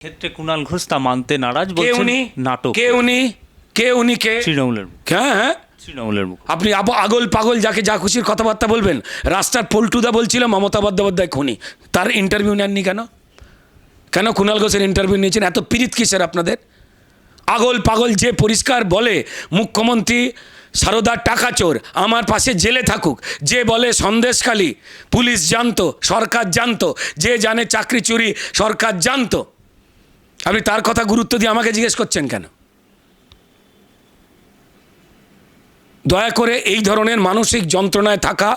ক্ষেত্রে কুণাল ঘোষ তা মানতে নারাজ কে বলছেন উনি? নাটক। কে উনি? কে উনি কে? তৃণমূলের মুখ। হ্যাঁ হ্যাঁ? তৃণমূলের মুখ। আপনি আব- আগল পাগল যাকে যা খুশির কথাবার্তা বলবেন রাস্তার পল্টুদা বলছিল মমতা বন্দ্যোপাধ্যায় খুনি। তার ইন্টারভিউ নেননি কেন? কেন কুণাল ঘোষের ইন্টারভিউ নিয়েছেন? এত পিরিত কিসের আপনাদের? আগল পাগল যে পরিষ্কার বলে মুখ্যমন্ত্রী সারদার টাকা চোর আমার পাশে জেলে থাকুক যে বলে সন্দেশখালী পুলিশ জানতো সরকার জানতো যে জানে চাকরি চুরি সরকার জানতো। আপনি তার কথা গুরুত্ব দিয়ে আমাকে জিজ্ঞেস করছেন কেন? দয়া করে এই ধরনের মানসিক যন্ত্রণায় থাকা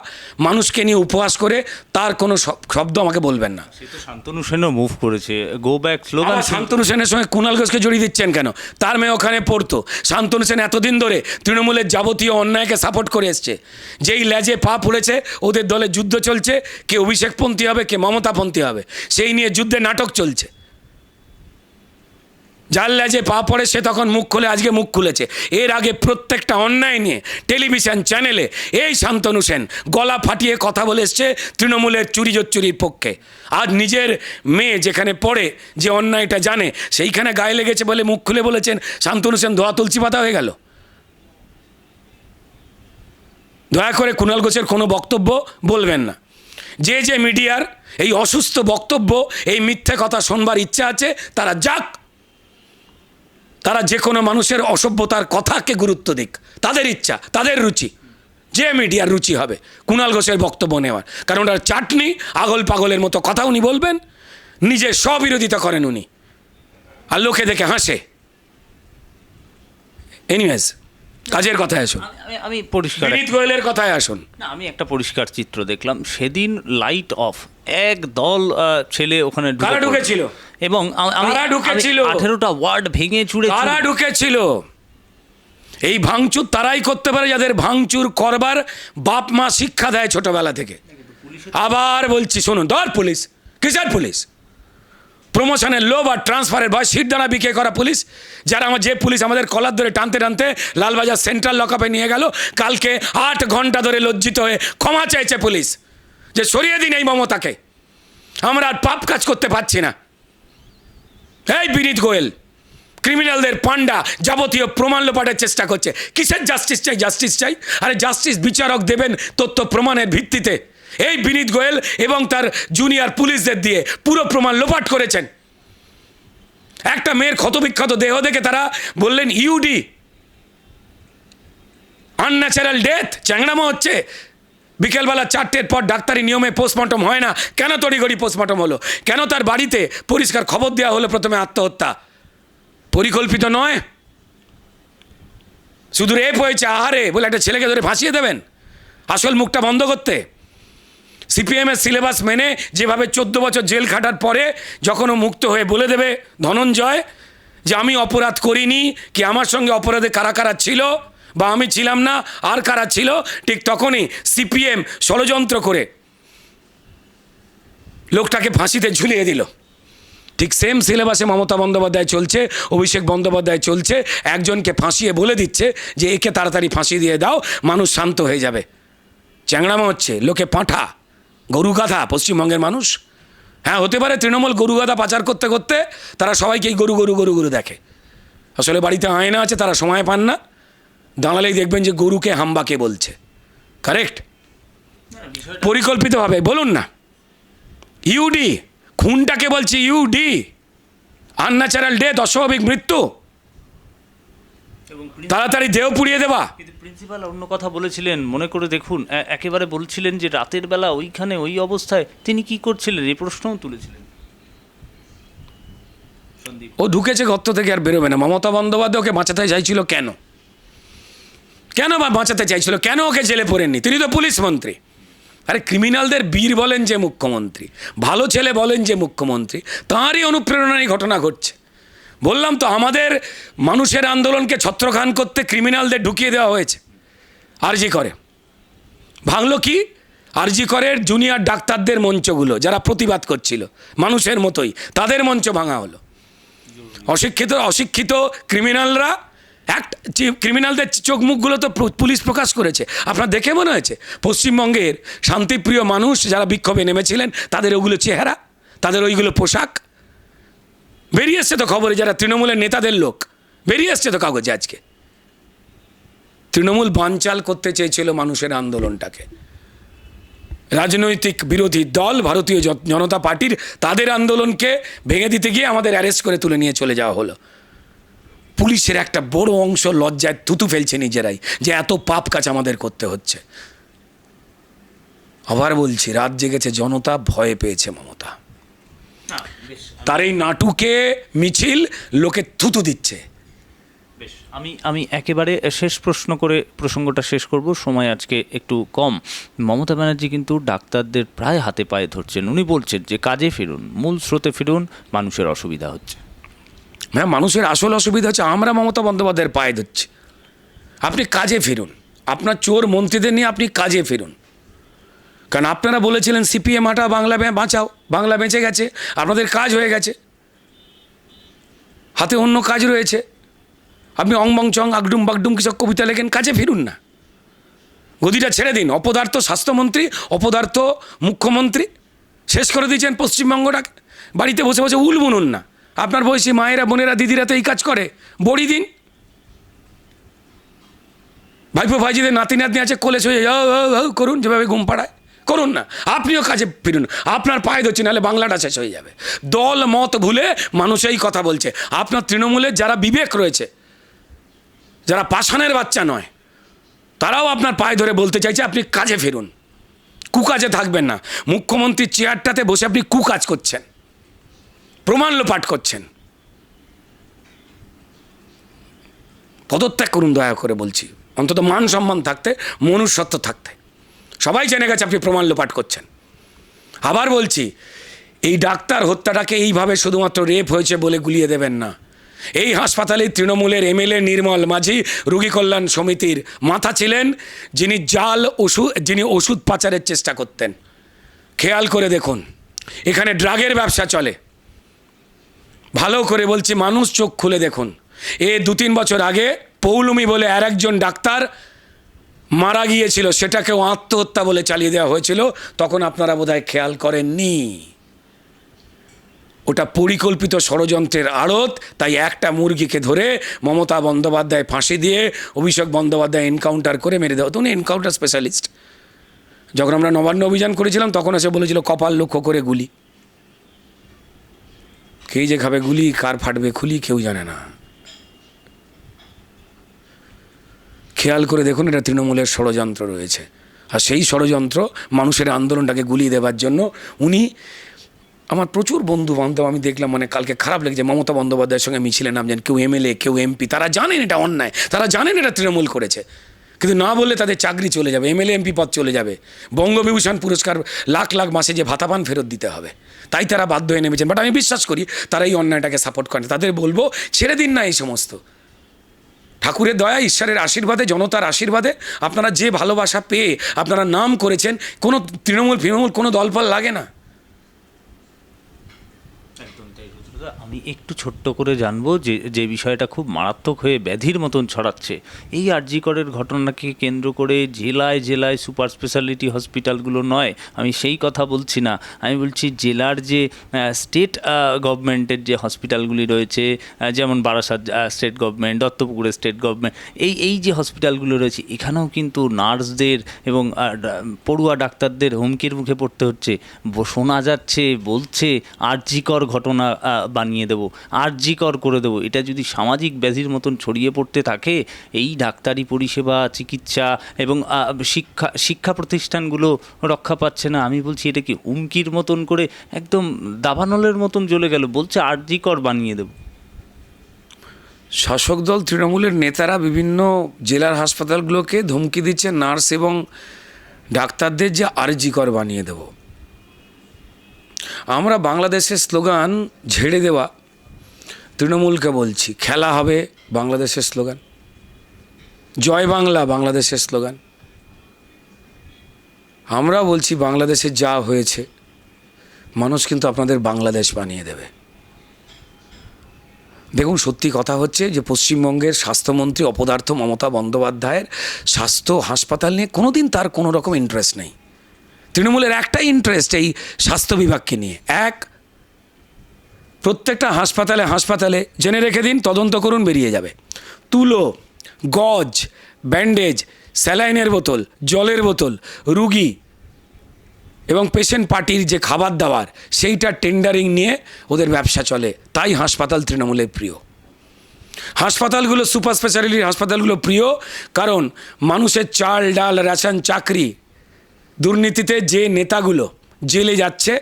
মানুষকে নিয়ে উপহাস করে তার কোনো শব্দ আমাকে বলবেন না। সে তো শান্তনু সেনও মুভ করেছে। গো ব্যাক স্লোগান শান্তনু সেনের সঙ্গে কুণাল ঘোষকে জড়িয়ে দিচ্ছেন কেন? তার মেয়ে ওখানে পড়তো। শান্তনু সেন এতদিন ধরে তৃণমূলের যাবতীয় অন্যায়কে সাপোর্ট করে এসছে। যেই ল্যাজে পা পড়েছে ওদের দলে যুদ্ধ চলছে কে অভিষেকপন্থী হবে কে মমতাপন্থী হবে। সেই নিয়ে যুদ্ধে নাটক চলছে। যার ল্যাজে পা পড়ে সে তখন মুখ খুলে, আজকে মুখ খুলেছে। এর আগে প্রত্যেকটা অন্যায় নিয়ে টেলিভিশন চ্যানেলে এই শান্তনু সেন গলা ফাটিয়ে কথা বলে এসছে তৃণমূলের চুরি চুরির পক্ষে। আজ নিজের মেয়ে যেখানে পড়ে, যে অন্যায়টা জানে, সেইখানে গায়ে লেগেছে বলে মুখ খুলে বলেছেন শান্তনু সেন। ধোয়া তুলসী পাতা হয়ে গেল। দয়া করে কুণাল ঘোষের কোনো বক্তব্য বলবেন না। যে যে মিডিয়ার এই অসুস্থ বক্তব্য, এই মিথ্যে কথা শোনবার ইচ্ছা আছে, তারা যাক তারা যে কোনো মানুষের অসভ্যতার কথাকে গুরুত্ব দিক। তাদের ইচ্ছা তাদের রুচি। যে মিডিয়ার রুচি হবে কুণাল ঘোষের বক্তব্য নেওয়ার। কারণ ওনার চাটনি আগল পাগলের মতো কথা উনি বলবেন নিজে স্ববিরোধিতা করেন উনি। আর লোকে দেখে হাসে। এনিওয়েজ কাজের কথায় আসুন। আমি- পরিষ্কার বিনীত গোয়েলের কথায় আসুন। না আমি একটা পরিষ্কার চিত্র দেখলাম। সেদিন লাইট অফ এক দল ছেলে ওখানে ঢুকে ঢুকেছিল? এবং কারা ঢুকেছিল? আঠেরোটা ওয়ার্ড ভেঙে চুড়ে কারা ঢুকেছিল? এই ভাঙচুর তারাই করতে পারে যাদের ভাঙচুর করবার বাপ মা শিক্ষা দেয় ছোটবেলা থেকে। আবার বলছি শুনুন ধর পুলিশ কিসের পুলিশ? প্রমোশনের লোভ আর ট্রান্সফারের ভয় সিট দাঁড়া বিক্রি করা পুলিশ যারা আমার যে পুলিশ আমাদের কলার ধরে টানতে টানতে লালবাজার সেন্ট্রাল লকআপে নিয়ে গেল কালকে আট ঘণ্টা ধরে লজ্জিত হয়ে ক্ষমা চাইছে পুলিশ যে সরিয়ে দিন এই মমতাকে। আমরা আর পাপ কাজ করতে পারছি না। এই বিনীত গোয়েল ক্রিমিনালদের পান্ডা যাবতীয় প্রমাণ লোপাটের চেষ্টা করছে। কিসের জাস্টিস চাই জাস্টিস চাই? আরে জাস্টিস বিচারক দেবেন তথ্য প্রমাণের ভিত্তিতে। এই বিনীত গোয়েল এবং তার জুনিয়র পুলিশদের দিয়ে পুরো প্রমাণ লোপাট করেছেন। একটা মেয়ের ক্ষতবিক্ষত দেহ দেখে তারা বললেন, ইউডি আনন্যাচারাল ডেথ চ্যাংড়ামো হচ্ছে। বিকেলবেলা চারটের পর ডাক্তারি নিয়মে পোস্টমর্টম হয় না। কেন তড়িঘড়ি পোস্টমর্টম হলো? কেন তার বাড়িতে পরিষ্কার খবর দেওয়া হলো প্রথমে আত্মহত্যা? পরিকল্পিত নয়। শুধু রেপ হয়েছে, আহারে, বলে একটা ছেলেকে ধরে ফাঁসিয়ে দেবেন? আসল মুখটা বন্ধ করতে। সিপিএমের সিলেবাস মেনে যেভাবে চোদ্দ বছর জেল খাটার পরে যখন ও মুক্ত হয়ে বলে দেবে ধনঞ্জয় যে, আমি অপরাধ করিনি, কি আমার সঙ্গে অপরাধে কারা কারা ছিল? বা আমি ছিলাম না, আর কারা ছিল? ঠিক তখনই সিপিএম ষড়যন্ত্র করে লোকটাকে ফাঁসিতে ঝুলিয়ে দিল। ঠিক সেম সিলেবাসে মমতা বন্দ্যোপাধ্যায় চলছে, অভিষেক বন্দ্যোপাধ্যায় চলছে, একজনকে ফাঁসিয়ে বলে দিচ্ছে যে, একে তাড়াতাড়ি ফাঁসি দিয়ে দাও, মানুষ শান্ত হয়ে যাবে। চ্যাংড়ামো হচ্ছে লোকে পাঁঠা, গরু গাধা, পশ্চিমবঙ্গের মানুষ। হ্যাঁ হতে পারে তৃণমূল গরু গাধা পাচার করতে করতে তারা সবাইকেই গরু গরু গরু গরু দেখে। আসলে বাড়িতে আয়না আছে, তারা সময় পান না। দাঁড়ালেই দেখবেন যে গরুকে হাম্বাকে বলছে। কারেক্ট পরিকল্পিতভাবে বলুন না। ইউডি খুনটাকে বলছি ইউডি আনন্যাচারাল ডেথ অস্বাভাবিক মৃত্যু। তাড়াতাড়ি দেহ পুড়িয়ে দেওয়া প্রিন্সিপাল অন্য কথা বলেছিলেন মনে করে দেখুন একেবারে বলছিলেন যে রাতের বেলা ওইখানে ওই অবস্থায় তিনি কি করছিলেন? এই প্রশ্নও তুলেছিলেন। ও ঢুকেছে গর্ত থেকে আর বেরোবে না। মমতা বন্দ্যোপাধ্যায় ওকে বাঁচাতে চাইছিল কেন? কেন বা বাঁচাতে চাইছিল? কেন ওকে জেলে পড়েননি? তিনি তো পুলিশ মন্ত্রী। আরে ক্রিমিনালদের বীর বলেন যে মুখ্যমন্ত্রী। ভালো ছেলে বলেন যে মুখ্যমন্ত্রী। তাঁরই অনুপ্রেরণায় ঘটনা ঘটছে। বললাম তো, আমাদের মানুষের আন্দোলনকে ছত্রখান করতে ক্রিমিনালদের ঢুকিয়ে দেওয়া হয়েছে। আরজি করে। ভাঙলো কি? আরজি করের জুনিয়র ডাক্তারদের মঞ্চগুলো, যারা প্রতিবাদ করছিল। মানুষের মতোই। তাদের মঞ্চ ভাঙা হলো। অশিক্ষিত অশিক্ষিত ক্রিমিনালরা এক ক্রিমিনালদের চোখ মুখগুলো তো পুলিশ প্রকাশ করেছে। আপনার দেখে মনে হয়েছে? পশ্চিমবঙ্গের শান্তিপ্রিয় মানুষ যারা বিক্ষোভে নেমেছিলেন, তাদের ওগুলো চেহারা, তাদের ওইগুলো পোশাক। বেরিয়ে এসছে তো খবরে যারা তৃণমূলের নেতাদের লোক। বেরিয়ে এসছে তো কাগজে আজকে। তৃণমূল বানচাল করতে চেয়েছিল মানুষের আন্দোলনটাকে। রাজনৈতিক বিরোধী দল, ভারতীয় জনতা পার্টির তাদের আন্দোলনকে ভেঙে দিতে গিয়ে আমাদের অ্যারেস্ট করে তুলে নিয়ে চলে যাওয়া হলো। পুলিশের একটা বড় অংশ লজ্জায় থুতু ফেলছে নিজেরাই যে এত পাপ কাজ আমাদের করতে হচ্ছে। আবার বলছি রাত জেগেছে জনতা ভয়ে পেয়েছে মমতা। তার এই নাটুকে মিছিল লোকে থুতু দিচ্ছে। বেশ আমি আমি একেবারে শেষ প্রশ্ন করে প্রসঙ্গটা শেষ করব সময় আজকে একটু কম। মমতা ব্যানার্জি কিন্তু ডাক্তারদের প্রায় হাতে পায়ে ধরছেন। উনি বলছেন যে কাজে ফিরুন মূল স্রোতে ফিরুন মানুষের অসুবিধা হচ্ছে। হ্যাঁ মানুষের আসল অসুবিধা হচ্ছে আমরা মমতা বন্দ্যোপাধ্যায়ের পায়ে ধরছি। আপনি কাজে ফিরুন। আপনার চোর মন্ত্রীদের নিয়ে আপনি কাজে ফিরুন। কারণ আপনারা বলেছিলেন, সিপিএম হাটা বাংলা বাঁচাও, বাংলা বেঁচে গেছে, আপনাদের কাজ হয়ে গেছে। হাতে অন্য কাজ রয়েছে। আপনি অং বং চং, আগডুম, বাগডুম কিছু কবিতা লেখেন, কাজে ফিরুন না। গদিটা ছেড়ে দিন। অপদার্থ স্বাস্থ্যমন্ত্রী, অপদার্থ মুখ্যমন্ত্রী, শেষ করে দিয়েছেন পশ্চিমবঙ্গটাকে। বাড়িতে বসে বসে উল বুনুন না। আপনার বয়সী মায়েরা বোনেরা দিদিরা তো এই কাজ করে। বড়ি দিন। ভাইপো ভাইজিদের নাতি নাতনি আছে কোলে শুয়ে আও, আও, আও করুন যেভাবে ঘুম পাড়ায়। করুন না। আপনিও কাজে ফিরুন। আপনার পায়ে ধরছি নাহলে বাংলাটা শেষ হয়ে যাবে। দল মত ভুলে মানুষ এই কথা বলছে। আপনার তৃণমূলের যারা বিবেক রয়েছে যারা পাষাণের বাচ্চা নয় তারাও আপনার পায়ে ধরে বলতে চাইছে আপনি কাজে ফিরুন। কুকাজে থাকবেন না। মুখ্যমন্ত্রীর চেয়ারটাতে বসে আপনি কুকাজ করছেন। প্রমাণ লোপাট করছেন। পদত্যাগ করুন দয়া করে বলছি। অন্তত মান সম্মান থাকতে, মনুষ্যত্ব থাকতে। সবাই জেনে গেছে আপনি প্রমাণ লোপাট করছেন। আবার বলছি, এই ডাক্তার হত্যাটাকে এইভাবে শুধুমাত্র রেপ হয়েছে বলে গুলিয়ে দেবেন না। এই হাসপাতালে তৃণমূলের এমএলএ নির্মল মাঝি, রোগী কল্যাণ সমিতির মাথা ছিলেন, যিনি জাল ওষুধ, যিনি ওষুধ পাচারের চেষ্টা করতেন। খেয়াল করে দেখুন, এখানে ড্রাগের ব্যবসা চলে। ভালো করে বলছি, মানুষ চোখ খুলে দেখুন। এ দু তিন বছর আগে পৌলমি বলে আর একজন ডাক্তার মারা গিয়েছিল, সেটাকেও আত্মহত্যা বলে চালিয়ে দেওয়া হয়েছিল, তখন আপনারা বোধহয় খেয়াল করেননি। ওটা পরিকল্পিত ষড়যন্ত্রের আড়ত, তাই একটা মুরগিকে ধরে মমতা বন্দ্যোপাধ্যায় ফাঁসি দিয়ে অভিষেক বন্দ্যোপাধ্যায় এনকাউন্টার করে মেরে দেওয়া উনি এনকাউন্টার স্পেশালিস্ট। যখন আমরা নবান্ন অভিযান করেছিলাম, তখন এসে বলেছিল, কপাল লক্ষ্য করে গুলি। কে যে খাবে গুলি, কার ফাটবে খুলি, কেউ জানে না। খেয়াল করে দেখুন, এটা তৃণমূলের ষড়যন্ত্র রয়েছে। আর সেই ষড়যন্ত্র মানুষের আন্দোলনটাকে গুলিয়ে দেওয়ার জন্য উনি, আমার প্রচুর বন্ধু বান্ধব আমি দেখলাম মানে কালকে খারাপ লেগেছে, মমতা বন্দ্যোপাধ্যায়ের সঙ্গে মিছিলে নামছেন কেউ এমএলএ, কেউ এমপি, তারা জানেন এটা অন্যায়, তারা জানেন এটা তৃণমূল করেছে। কিন্তু না বললে তাদের চাকরি চলে যাবে, এমএলএ, এমপি পদ চলে যাবে। বঙ্গবিভূষণ পুরস্কার লাখ লাখ মাসে যে ভাতা পান ফেরত দিতে হবে। তাই তারা বাধ্য হয়ে নেমেছেন। বাট আমি বিশ্বাস করি তারা এই অন্যায়টাকে সাপোর্ট করেন। তাদের বলব, ছেড়ে দিন না এই সমস্ত। ঠাকুরের দয়া, ঈশ্বরের আশীর্বাদে, জনতার আশীর্বাদে আপনারা যে ভালোবাসা পেয়ে আপনারা নাম করেছেন, কোনো তৃণমূল ফৃণমূল কোনো দলফল লাগে না। আমি একটু ছোট্ট করে জানব যে যে বিষয়টা খুব মারাত্মক হয়ে ব্যাধির মতন ছড়াচ্ছে। এই আরজিকরের ঘটনাকে কেন্দ্র করে জেলায় জেলায় সুপার স্পেশালিটি হসপিটালগুলো নয় আমি সেই কথা বলছি না। আমি বলছি জেলার যে স্টেট গভর্নমেন্টের যে হসপিটালগুলি রয়েছে যেমন বারাসাত স্টেট গভর্নমেন্ট দত্তপুকুরের স্টেট গভর্নমেন্ট এই এই যে হসপিটালগুলো রয়েছে এখানেও কিন্তু নার্সদের এবং পড়ুয়া ডাক্তারদের হুমকির মুখে পড়তে হচ্ছে। শোনা যাচ্ছে বলছে আর্জিকর ঘটনা আহ, বানিয়ে দেবো আর্জিকর করে দেবো। এটা যদি সামাজিক ব্যাধির মতন ছড়িয়ে পড়তে থাকে, এই ডাক্তারি পরিষেবা, চিকিৎসা এবং শিক্ষা শিক্ষা প্রতিষ্ঠানগুলো রক্ষা পাচ্ছে না। আমি বলছি, এটা কি হুমকির মতন করে একদম দাবানলের মতন জ্বলে গেল? বলছে আর্জিকর বানিয়ে দেবো। শাসক দল তৃণমূলের নেতারা বিভিন্ন জেলার হাসপাতালগুলোকে ধমকি দিচ্ছে, নার্স এবং ডাক্তারদের যে আরজিকর বানিয়ে দেব। আমরা বাংলাদেশের স্লোগান ঝেড়ে দেওয়া। তৃণমূলকে বলছি, খেলা হবে বাংলাদেশের স্লোগান। জয় বাংলা, বাংলাদেশের স্লোগান। আমরা বলছি, বাংলাদেশে যা হয়েছে, মানুষ কিন্তু আপনাদের বাংলাদেশ বানিয়ে দেবে। দেখুন, সত্যি কথা হচ্ছে যে পশ্চিমবঙ্গের স্বাস্থ্যমন্ত্রী অপদার্থ মমতা বন্দ্যোপাধ্যায়ের স্বাস্থ্য হাসপাতাল নিয়ে কোনোদিন তার কোনো রকম ইন্টারেস্ট নেই। তৃণমূলের একটাই ইন্টারেস্ট এই স্বাস্থ্য বিভাগকে নিয়ে। এক, প্রত্যেকটা হাসপাতালে হাসপাতালে জেনে রেখে দিন, তদন্ত করুন, বেরিয়ে যাবে। তুলো, গজ ব্যান্ডেজ স্যালাইনের বোতল, জলের বোতল, রুগী এবং পেশেন্ট পার্টির যে খাবার দাবার, সেইটা টেন্ডারিং নিয়ে ওদের ব্যবসা চলে। তাই হাসপাতাল তৃণমূলের প্রিয়। হাসপাতালগুলো সুপার স্পেশালিটির হাসপাতালগুলো প্রিয়, কারণ মানুষের চাল, ডাল, রেশন, চাকরি দুর্নীতিতে যে নেতাগুলো জেলে যাচ্ছে,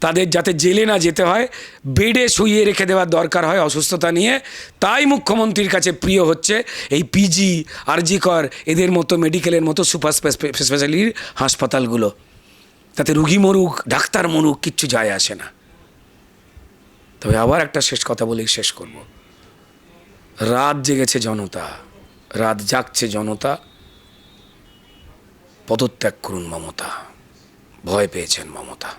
তাদের যাতে জেলে না যেতে হয়, বেডে শুইয়ে রেখে দেওয়ার দরকার হয় অসুস্থতা নিয়ে। তাই মুখ্যমন্ত্রীর কাছে প্রিয় হচ্ছে এই পিজি আরজিকর এদের মতো মেডিকেলের মতো সুপার স্পেশালির হাসপাতালগুলো। তাতে রুগী মরুক, ডাক্তার মরুক, কিচ্ছু যায় আসে না। তবে আবার একটা শেষ কথা বলেই শেষ করব। রাত জেগেছে জনতা, রাত জাগছে জনতা। পদত্যাগ করুন মমতা। ভয় পেয়েছেন মমতা।